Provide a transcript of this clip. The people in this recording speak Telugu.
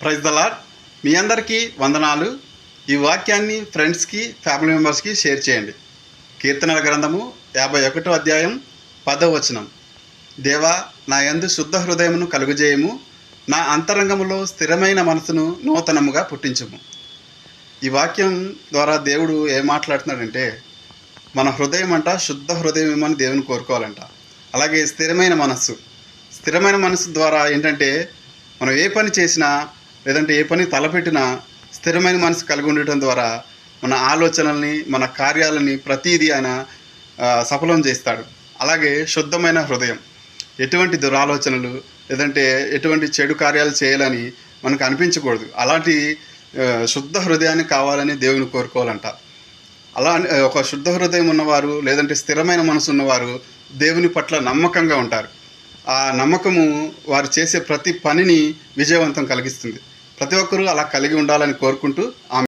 ప్రైజ్ ద మీ అందరికీ వందనాలు. ఈ వాక్యాన్ని ఫ్రెండ్స్కి ఫ్యామిలీ మెంబర్స్కి షేర్ చేయండి. కీర్తనల గ్రంథము యాభై ఒకటో అధ్యాయం పదవ వచనం. దేవా నా యందు శుద్ధ హృదయమును కలుగజేయము. నా అంతరంగములో స్థిరమైన మనసును నూతనముగా పుట్టించుము. ఈ వాక్యం ద్వారా దేవుడు ఏం మాట్లాడుతున్నాడంటే మన హృదయం అంట శుద్ధ హృదయం ఏమని దేవుని కోరుకోవాలంట. అలాగే స్థిరమైన మనస్సు. స్థిరమైన మనసు ద్వారా ఏంటంటే మనం ఏ పని చేసినా లేదంటే ఏ పని తలపెట్టినా స్థిరమైన మనసు కలిగి ఉండటం ద్వారా మన ఆలోచనల్ని మన కార్యాలని ప్రతీది ఆయన సఫలం చేస్తాడు. అలాగే శుద్ధమైన హృదయం. ఎటువంటి దురాలోచనలు లేదంటే ఎటువంటి చెడు కార్యాలు చేయాలని మనకు అనిపించకూడదు. అలాంటి శుద్ధ హృదయాన్ని కావాలని దేవుని కోరుకోవాలంట. అలా అని- ఒక శుద్ధ హృదయం ఉన్నవారు లేదంటే స్థిరమైన మనసు ఉన్నవారు దేవుని పట్ల నమ్మకంగా ఉంటారు. ఆ నమ్మకము వారు చేసే ప్రతి పనిని విజయవంతం కలిగిస్తుంది. ప్రతి ఒక్కరూ అలా కలిగి ఉండాలని కోరుకుంటూ ఆమె